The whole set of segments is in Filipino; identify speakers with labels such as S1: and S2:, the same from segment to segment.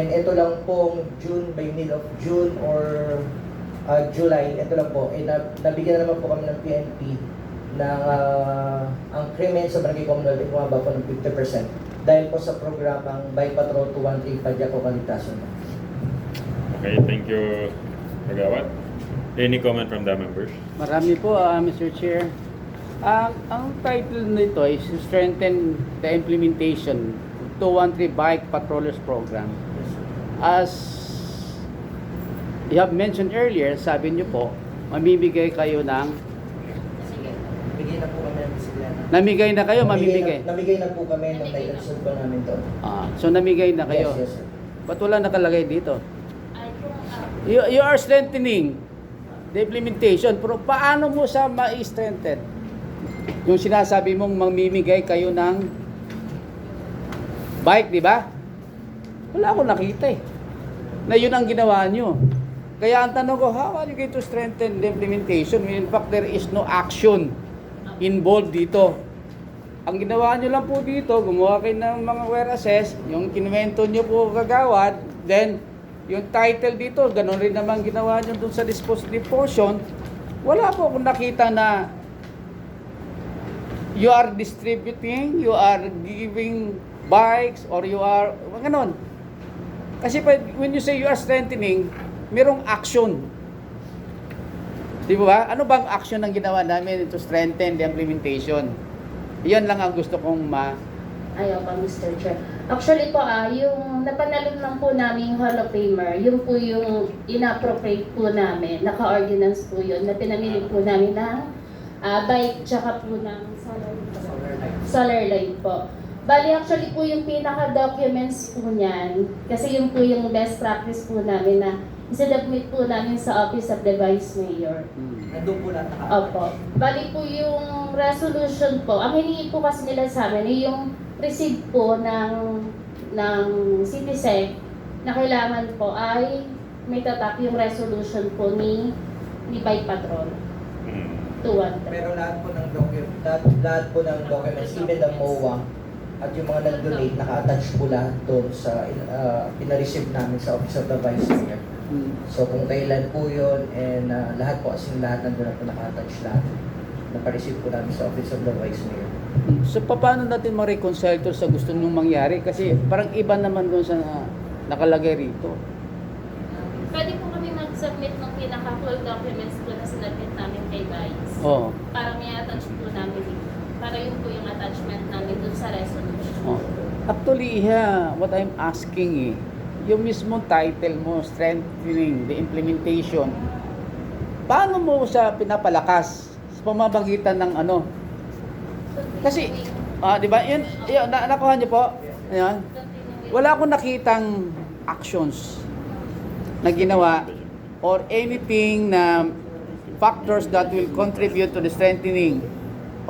S1: And ito lang pong June, by mid of June or uh, July, ito lang po, eh, na, nabigyan na naman po kami ng PNP na ah, ang krimen sa Barangay Comunal ay bumaba po ng 50% dahil po sa programang By Patrol 213 Padya ko Kaligtasan.
S2: Okay, thank you, Kagawad. Any comment from the members?
S3: Marami po, ah, Mr. Chair. Ang ang title nito is Strengthen the Implementation 213 Bike Patrollers Program. As you have mentioned earlier, sabi niyo po, mamimigay kayo ng
S1: Bigyan na po kami ng bisikleta.
S3: namigay na kayo, mamimigay.
S1: Na, namigay na po kami nung nailansod po namin to.
S3: Ah, so namigay na kayo.
S1: Yes, yes, sir.
S3: Ba't wala nakalagay dito? You, you are strengthening the implementation. Pero paano mo sa ma-strengthen? Yung sinasabi mong mamimigay kayo ng bike, di ba? Wala akong nakita eh. Na yun ang ginawa nyo. Kaya ang tanong ko, how are you going to strengthen the implementation when in fact there is no action involved dito? Ang ginawa nyo lang po dito, gumawa kayo ng mga whereases, yung kinuwento nyo po kagawad, then yung title dito, ganun rin naman ginawa nyo dun sa dispositive portion, wala po akong nakita na you are distributing, you are giving bikes, or you are, ganun. Kasi pa, when you say you are strengthening, merong action. Di ba? Ano bang action ang ginawa namin to strengthen the implementation? Yan lang ang gusto kong ma...
S4: ayaw pa, Mr. Chair. Actually po, ah, yung napanalon lang po namin Hall of Famer, yun po yung inappropriate po namin, naka-ordinance po yun, na pinamili po namin ng ah, bike, tsaka po ng solar, solar light po. Bali, actually po yung pinaka-documents po niyan, kasi yun po yung best practice po namin na isadabmit po namin sa Office of the Vice Mayor.
S1: Nandun po lahat naka-
S4: Opo. Bali po yung resolution po, ang hiningi po kasi nila sa amin ay yung receipt po ng ng CitySec na kailangan po ay may tatak yung resolution po ni ni Bike Patrol
S2: Hmm.
S4: 213.
S1: Pero lahat po ng document, lahat, lahat po ng documents, even the MOA, at yung mga nag-donate, naka-attach po lahat doon sa uh, pinareceive namin sa Office of the Vice Mayor.
S3: Hmm.
S1: So kung kailan po yun, and uh, lahat po, as in lahat nandun na po naka-attach lahat. Naka-receive po namin sa Office of the Vice Mayor.
S3: So paano natin ma-reconcile to sa gusto nyong mangyari? Kasi parang iba naman doon sa nakalagay rito.
S4: Pwede po kami mag-submit ng pinaka-full documents po na sinabit namin kay Vice.
S3: Oh.
S4: Para may attach po namin dito. Para yun po yung attachment namin dun sa.
S3: Actually, yeah, what I'm asking eh, yung mismo title mo, strengthening the implementation, paano mo sa pinapalakas sa pamamagitan ng ano? Kasi, ah, di ba, yun, yun na, nakuha niyo po? Ayan. Wala akong nakitang actions na ginawa or anything na factors that will contribute to the strengthening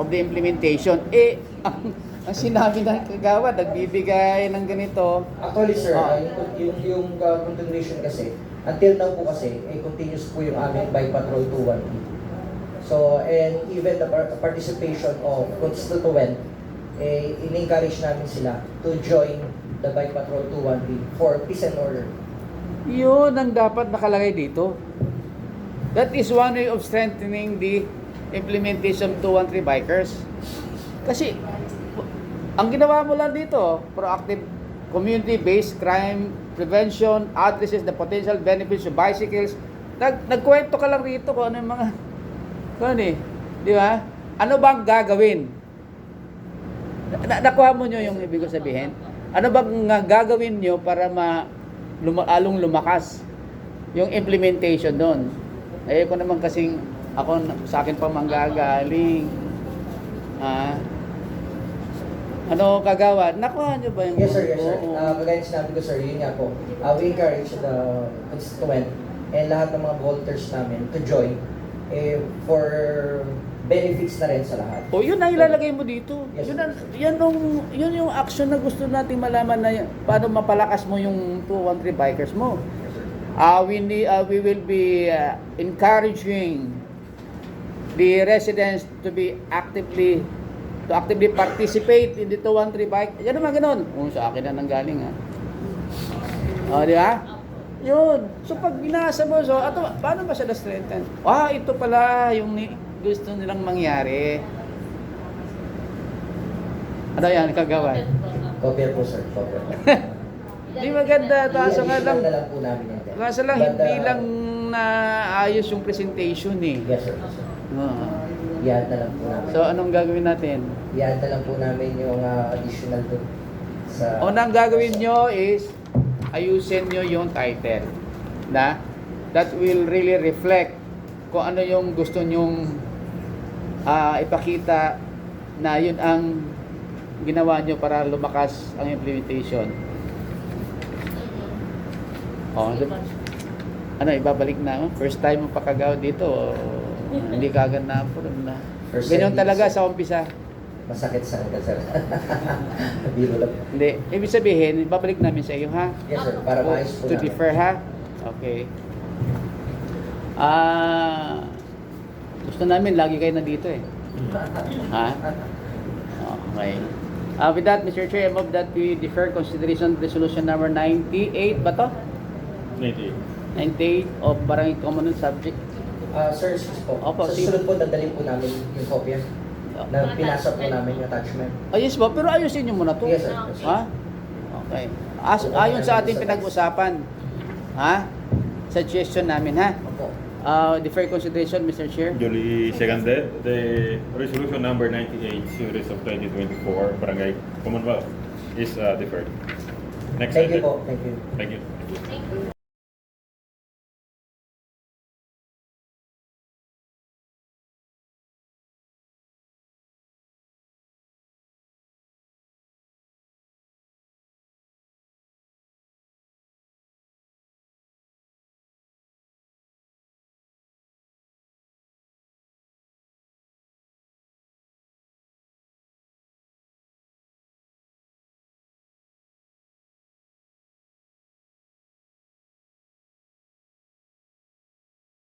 S3: of the implementation. Eh, ang, sinabi ng kagawa, nagbibigay ng ganito.
S1: Actually sir, uh, yung, yung, yung uh, continuation kasi, until now po kasi, eh, continuous po yung aming Bike Patrol 213. So, and even the par- participation of constituent, eh, in-encourage namin sila to join the Bike Patrol 213 for peace and order.
S3: Yun ang dapat nakalagay dito. That is one way of strengthening the implementation of 213 bikers. Kasi, ang ginawa mo lang dito, proactive community-based crime prevention addresses the potential benefits of bicycles. Nag, nagkwento ka lang rito kung ano yung mga, kung ano eh, di ba? Ano bang gagawin? Na, nakuha mo nyo yung ibig ko sabihin? Ano bang gagawin nyo para ma, luma, along lumakas yung implementation doon? Eh ko naman kasing ako sa akin pa manggagaling. Ah, ano kagawa? Nakuha nyo ba yung
S1: Yes sir, yes sir.
S3: Oo.
S1: Uh, kagaya ng sinabi ko sir, yun nga po. Uh, we encourage the constituent and lahat ng mga voters namin to join eh, for benefits na rin sa lahat.
S3: O yun na ilalagay mo dito.
S1: Yes,
S3: yun, ang, yan yung, yun yung action na gusto nating malaman na yan. paano mapalakas mo yung 213 bikers mo. Uh, we, need, uh, we will be uh, encouraging the residents to be actively to actively participate in the 213 bike. Yan naman ganun. Kung sa akin na nanggaling ha. O, di ba? Yun. So, pag binasa mo, so, ato, paano ba siya na-strengthen? Ah, ito pala yung ni- gusto nilang mangyari. Ano yan, kagawan?
S1: Copier po, sir. Copier.
S3: Di maganda. Kaso nga lang,
S1: na lang po namin yan. sir.
S3: kaso lang, hindi lang na ayos yung presentation eh.
S1: Yes, sir. Yes, sir.
S3: Oo.
S1: I-add na lang po namin.
S3: So, anong gagawin natin?
S1: I-add na lang po namin yung uh, additional doon sa...
S3: Unang gagawin nyo is ayusin nyo yung title. Na? That will really reflect kung ano yung gusto nyong ah, ipakita na yun ang ginawa nyo para lumakas ang implementation. Oh, ano, ibabalik na? oh? First time mo pakagaw dito, o hindi ka agad na na.
S1: First
S3: Ganyan talaga
S1: dito,
S3: sa umpisa.
S1: Masakit sa hanggang, sir. Biro lang.
S3: Hindi. Ibig sabihin, babalik namin sa iyo, ha?
S1: Yes, sir. Para
S3: Oh,
S1: maayos po
S3: To
S1: namin.
S3: defer, ha? Okay. Ah, gusto namin lagi kayo nandito eh. Ha? Okay. Uh, with that, Mr. Chair, I move that we defer consideration resolution number 98 ba to?
S2: 98.
S3: 98 of Barangay Common Subject.
S1: Ah, sir, excuse po.
S3: Opo,
S1: sa
S3: sige.
S1: susunod po, dadalhin po namin yung kopya na pinasa po namin yung attachment.
S3: Ayos ba? Pero ayusin nyo muna to.
S1: Yes, sir. Yes, sir.
S3: Ha? Okay. As, ayon sa ating pinag-usapan. Ha? Suggestion namin, ha?
S1: Opo.
S3: Uh, defer consideration, Mr. Chair.
S2: Duly seconded. The resolution number 98 series of 2024 Barangay Commonwealth is uh, deferred. Next
S1: Thank you
S2: item.
S1: po. Thank you.
S2: Thank you.
S4: Thank you.